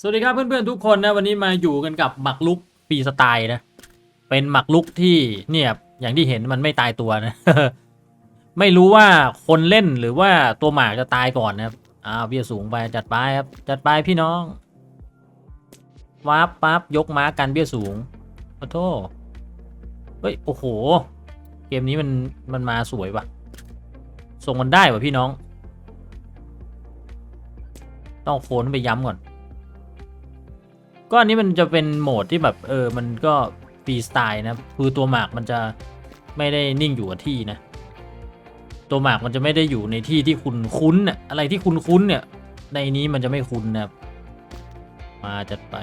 สวัสดีครับเพื่อนๆทุกคนนะวันนี้มาอยู่กันกับหมักลุกฟรีสไตล์นะ เป็นหมักลุกที่เนี่ยอย่างที่เห็นมันไม่ตายตัวนะ ไม่รู้ว่าคนเล่นหรือว่าตัวหมากจะตายก่อนนะครับอ้าวเบี้ยสูงไปจัดไปครับจัดไปพี่น้องวาร์ปปั๊บยกม้ากันเบี้ยสูงขอโทษเฮ้ยโอ้โห เกมนี้มันมันมาสวยปะส่งมันได้ปะพี่น้อง ต้องโคนไปย้ำก่อน ก็อันนี้มันจะเป็นโหมดที่แบบเออมันก็ฟรีสไตล์นะคือตัวหมากมันจะไม่ได้นิ่งอยู่กับที่นะ ตัวหมากมันจะไม่ได้อยู่ในที่ที่คุณคุ้นน่ะอะไรที่คุณคุ้นเนี่ย ในนี้มันจะไม่คุ้นนะครับมาจัดไป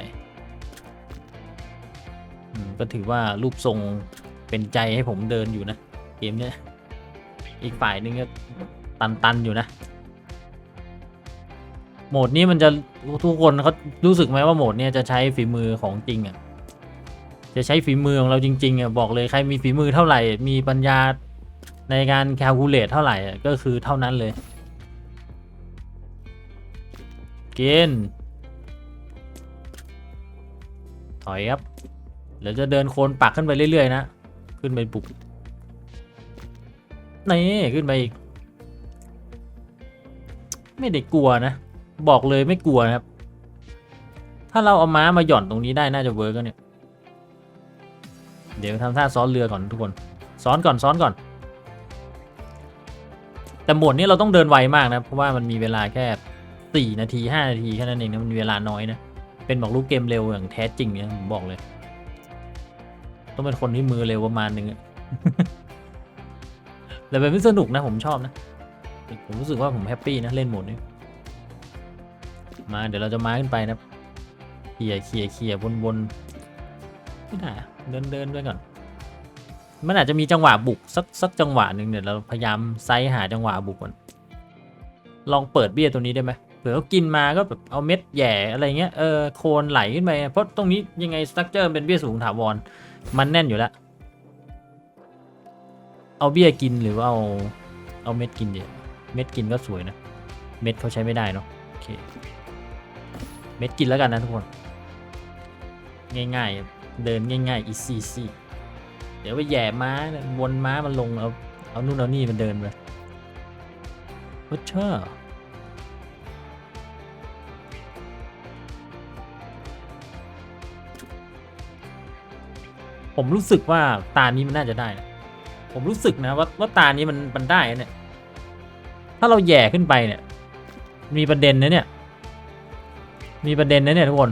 ก็ถือว่ารูปทรงเป็นใจให้ผมเดินอยู่นะ เกมเนี้ยอีกฝ่ายนึงก็ตัน ๆ อยู่นะ โหมดนี้มันจะทุกคนเขารู้สึกไหมว่าโหมดเนี้ยจะใช้ฝีมือของจริงอะจะใช้ฝีมือของเราจริงๆอะบอกเลยใครมีฝีมือเท่าไหร่ มีปัญญาในการแคลคูลเลตเท่าไหร่ก็คือเท่านั้นเลย เกณฑ์ถอยครับเดี๋ยวจะเดินโคนปักขึ้นไปเรื่อยๆนะ ขึ้นไปปุกนี่ขึ้นไปอีก ไม่ได้กลัวนะ บอกเลยไม่กลัวนะครับ ถ้าเราเอาม้ามาหย่อนตรงนี้ได้น่าจะเวิร์กแล้วเนี่ย เดี๋ยวทำท่าซ้อนเรือก่อนทุกคน ซ้อนก่อนซ้อนก่อน แต่โหมดนี้เราต้องเดินไวมากนะ เพราะว่ามันมีเวลาแค่ 4 นาที 5 นาทีแค่นั้นเองนะมันมีเวลาน้อยนะ เป็นบอกลูกเกมเร็วอย่างแท้จริงนะผมบอกเลย ต้องเป็นคนที่มือเร็วประมาณนึงอะแต่เป็นไม่สนุกนะผมชอบนะ ผมรู้สึกว่าผมแฮปปี้นะเล่นโหมดนี้ มาเดี๋ยวเราจะมาขึ้นไปนะเขี่ยเขี่ยเขี่ยวนวนไม่ได้เดินเดินด้วยก่อน มันอาจจะมีจังหวะบุกสักสักจังหวะหนึ่งเดี๋ยวเราพยายามไซหาจังหวะบุกก่อนลองเปิดเบี้ยตัวนี้ได้ไหมเผื่อเขากินมาก็แบบเอาเม็ดแย่อะไรเงี้ยเออโคนไหลขึ้นไปเพราะตรงนี้ยังไงสตั๊กเจอร์เป็นเบี้ยสูงถาวรมันแน่นอยู่แล้วเอาเบี้ยกินหรือว่าเอาเอาเม็ดกินเดียเม็ดกินก็สวยนะ เม็ดเขาใช้ไม่ได้เนาะโอเค เม็ดกินแล้วกันนะทุกคน ง่ายๆ เดินง่ายๆ easy easy เดี๋ยวไปแย่ม้าเนี่ยวนม้ามันลงเอาเอานู่นเอานี่มันเดินไปโอ้เช่อผมรู้สึกว่าตานี้มันน่าจะได้นะผมรู้สึกนะว่าว่าตานี้มันมันได้เนี่ย ถ้าเราแย่ขึ้นไปเนี่ย มีประเด็นนะเนี่ย มีประเด็นนะเนี่ยทุกคน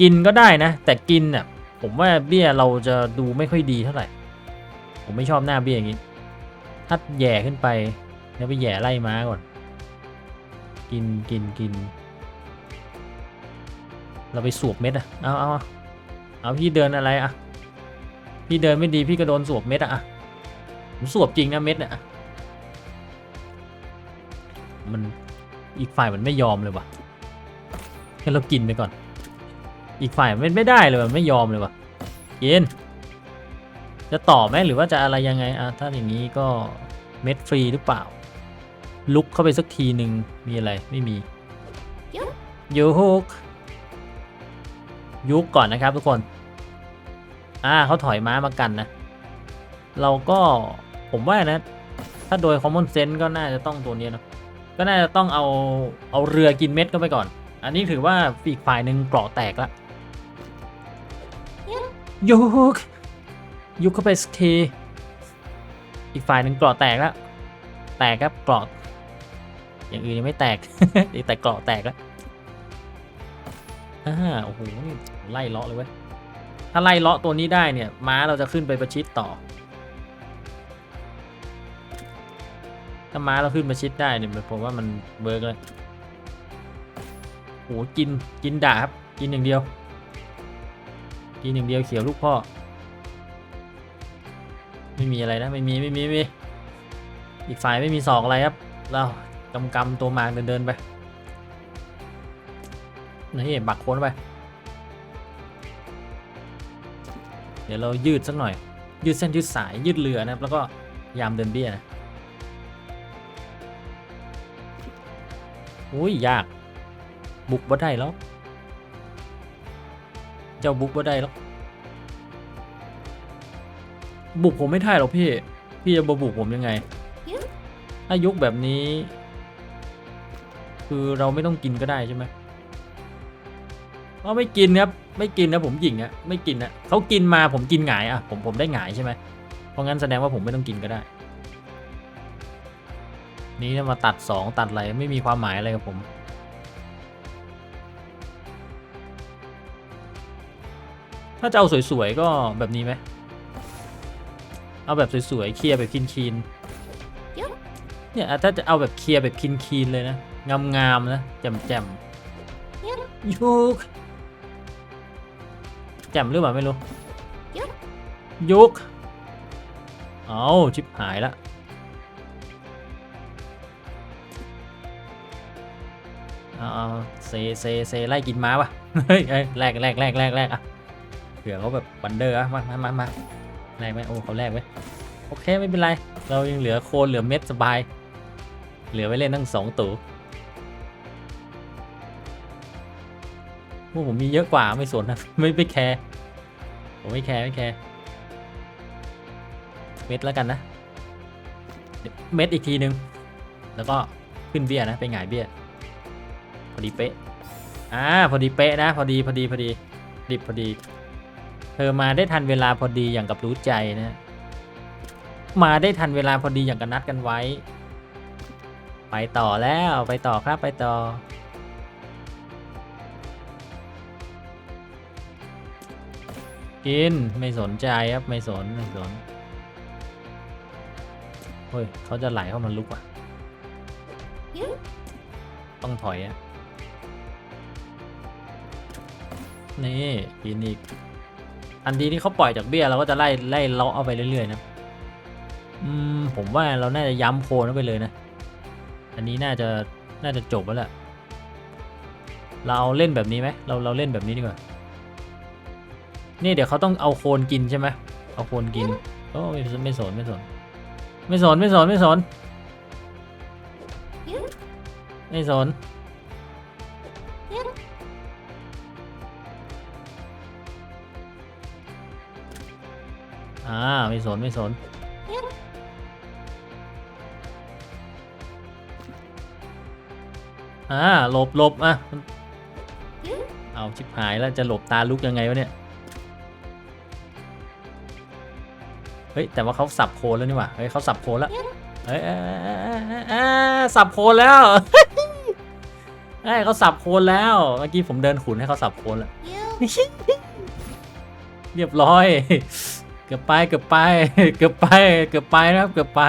กินก็ได้นะ แต่กินน่ะผมว่าเบี้ยเราจะดูไม่ค่อยดีเท่าไหร่ ผมไม่ชอบหน้าเบี้ยอย่างนี้ถ้าแย่ขึ้นไปแล้วไปแย่ไล่ม้าก่อน กินกินกิน เราไปสวบเม็ดอะเอาเอาเอาพี่เดินอะไรอะพี่เดินไม่ดีพี่ก็โดนสวบเม็ดอะอะผมสวบจริงนะเม็ดอะมันอีกฝ่ายมันไม่ยอมเลยว่ะ งั้เรากินไปก่อน อีกฝ่ายมันไม่ได้เลยมันไม่ยอมเลยว่ะกิน จะต่อไหมหรือว่าจะอะไรยังไงอะถ้าอย่างนี้ก็เม็ดฟรีหรือเปล่า ลุกเข้าไปสักทีหนึ่งมีอะไรไม่มียุกยุกก่อนนะครับทุกคน อ่าเขาถอยม้ามากันนะ เราก็ผมว่านะ ถ้าโดย common sense ก็น่าจะต้องตัวนี้นะก็น่าจะต้องเอาเอาเรือกินเม็ดเข้าไปก่อน อันนี้ถือว่าอีกฝ่ายหนึ่งเกราะแตกละยุกยุกเข้าไปสักทีอีกฝ่ายหนึ่งเกราะแตกแล้วแตกครับเกราะอย่างอื่นยังไม่แตกแต่เกราะแตกแล้วอ่าโอ้โหนี่ไล่เลาะเลยเว้ยถ้าไล่เลาะตัวนี้ได้เนี่ยม้าเราจะขึ้นไปประชิดต่อ ถ้าม้าเราขึ้นประชิดได้เนี่ยผมว่ามันเบิร์กเลย โอ้โหกินกินด่าครับ กินอย่างเดียว กินอย่างเดียวเขียวลูกพ่อ ไม่มีอะไรนะไม่มีไม่มีไม่มีอีกฝ่ายไม่มีศอกอะไรครับ เรากำกำตัวหมากเดินเดินไปนี่บักโค้นไป เดี๋ยวเรายืดสักหน่อย ยืดเส้นยืดสายยืดเรือนะครับ แล้วก็ยายามเดินเบี้ยนะอุ้ยยาก บุกบ่ได้แล้ว เจ้าบุกบ่ได้แล้ว บุกผมไม่ได้หรอกพี่ พี่จะมาบุกผมยังไง ถ้ายุคแบบนี้ คือเราไม่ต้องกินก็ได้ใช่ไหมเราไม่กินครับ ไม่กินนะผมหยิงอะไม่กินนะเขากินมาผมกินหงายอะผมผมได้หงายใช่ไหมเพราะงั้นแสดงว่าผมไม่ต้องกินก็ได้ นี่จะมาตัดสองตัดอะไรไม่มีความหมายอะไรกับผม ถ้าจะเอาสวยๆก็แบบนี้ไหมเอาแบบสวยๆเคลียร์แบบคีนๆเนี่ยถ้าจะเอาแบบเคลียร์แบบคีนๆเลยนะงามๆนะแจ่มๆยุกแจ่มหรือเปล่าไม่รู้ยุกเอาชิบหายละเอาเอาเซเซเซไล่กินม้าปะเฮ้ยเอ้ยแลกแลกแลกแลกแลกอะเผื่อเขาแบบบันเดอร์อะมามามามาแลกไหมโอ้เขาแลกไว้โอเคไม่เป็นไร เรายังเหลือโคนเหลือเม็ดสบาย เหลือไว้เล่นทั้งสองตัวพวกผมมีเยอะกว่าไม่สนนะไม่ไม่แคร์ผมไม่แคร์ไม่แคร์เม็ดแล้วกันนะเดี๋ยวเม็ดอีกทีนึง แล้วก็ขึ้นเบี้ยนะไปหงายเบี้ยพอดีเป๊ะอ่าพอดีเป๊ะนะพอดีพอดีพอดีดิบพอดี เธอมาได้ทันเวลาพอดีอย่างกับรู้ใจนะ มาได้ทันเวลาพอดีอย่างกับนัดกันไว้ ไปต่อแล้วไปต่อครับไปต่อ กินไม่สนใจครับไม่สนไม่สนเฮ้ยเขาจะไหลเข้ามาลุกว่ะ ต้องถอยอะ นี่กินอีก ทันทีที่เขาปล่อยจากเบี้ยเราก็จะไล่ไล่เลาะเอาไปเรื่อยๆนะอืมผมว่าเราน่าจะย้ำโคนไปเลยนะ อันนี้น่าจะน่าจะจบแล้วแหละเราเล่นแบบนี้ไหมเราเราเล่นแบบนี้ดีกว่านี่เดี๋ยวเขาต้องเอาโคนกินใช่ไหมเอาโคนกินโอ้ไม่ไม่สนไม่สนไม่สนไม่สนไม่สนไม่สน อ่าไม่สนไม่สนอ่าหลบหลบอะมันเอาชิบหายแล้วจะหลบตาลุกยังไงวะเนี่ยเฮ้ยแต่ว่าเขาสับโคนแล้วนี่หว่าเฮ้ยเขาสับโคนแล้วเฮ้ยเอ้ยเอ้ยเอ้ยเอ้ยเอ้ยสับโคนแล้วเฮ้ยเขาสับโคนแล้วเมื่อกี้ผมเดินขุนให้เขาสับโคนแล้วเรียบร้อย เกือบไปเกือบไปเกือบไปเกือบไปนะครับเกือบไป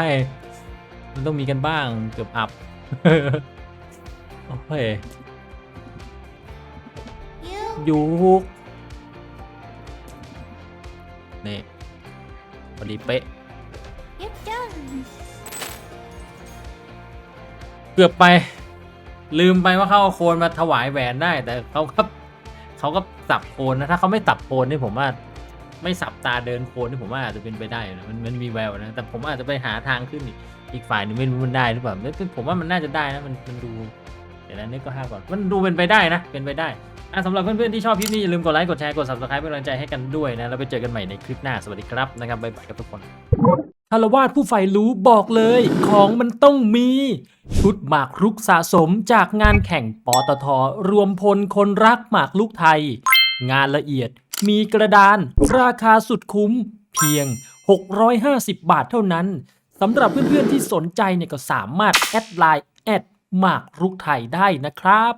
มันต้องมีกันบ้างเกือบอับโอ้ยยุกนี่พอดีเป๊ะเกือบไป ลืมไปว่าเขาเอาโคนมาถวายแหวนได้แต่เขาก็เขาก็สับโคนนะถ้าเขาไม่สับโคนนี่ผมว่า ไม่สับตาเดินโคนนี่ผมว่าอาจจะเป็นไปได้นะมันมันมีแววนะ แต่ผมอาจจะไปหาทางขึ้นอีกอีกฝ่ายนึงไม่รู้มันได้หรือเปล่าแต่ผมว่ามันน่าจะได้นะมันมันดูเดี๋ยวนะนึกก็ห้าก่อนมันดูเป็นไปได้นะเป็นไปได้อะสำหรับเพื่อนๆที่ชอบคลิปนี้อย่าลืมกดไลค์กดแชร์กด subscribe เป็นกำลังใจให้กันด้วยนะแล้วไปเจอกันใหม่ในคลิปหน้าสวัสดีครับนะครับบ๊ายบายครับทุกคนคารวาสผู้ใฝ่รู้บอกเลยของมันต้องมี ชุดหมากรุกสะสมจากงานแข่งปตทรวมพลคนรักหมากรุกไทย งานละเอียด มีกระดาน ราคาสุดคุ้ม เพียง 650 บาทเท่านั้นสำหรับเพื่อนๆที่สนใจเนี่ยก็สามารถแอดไลน์แอดหมากรุกไทยได้นะครับ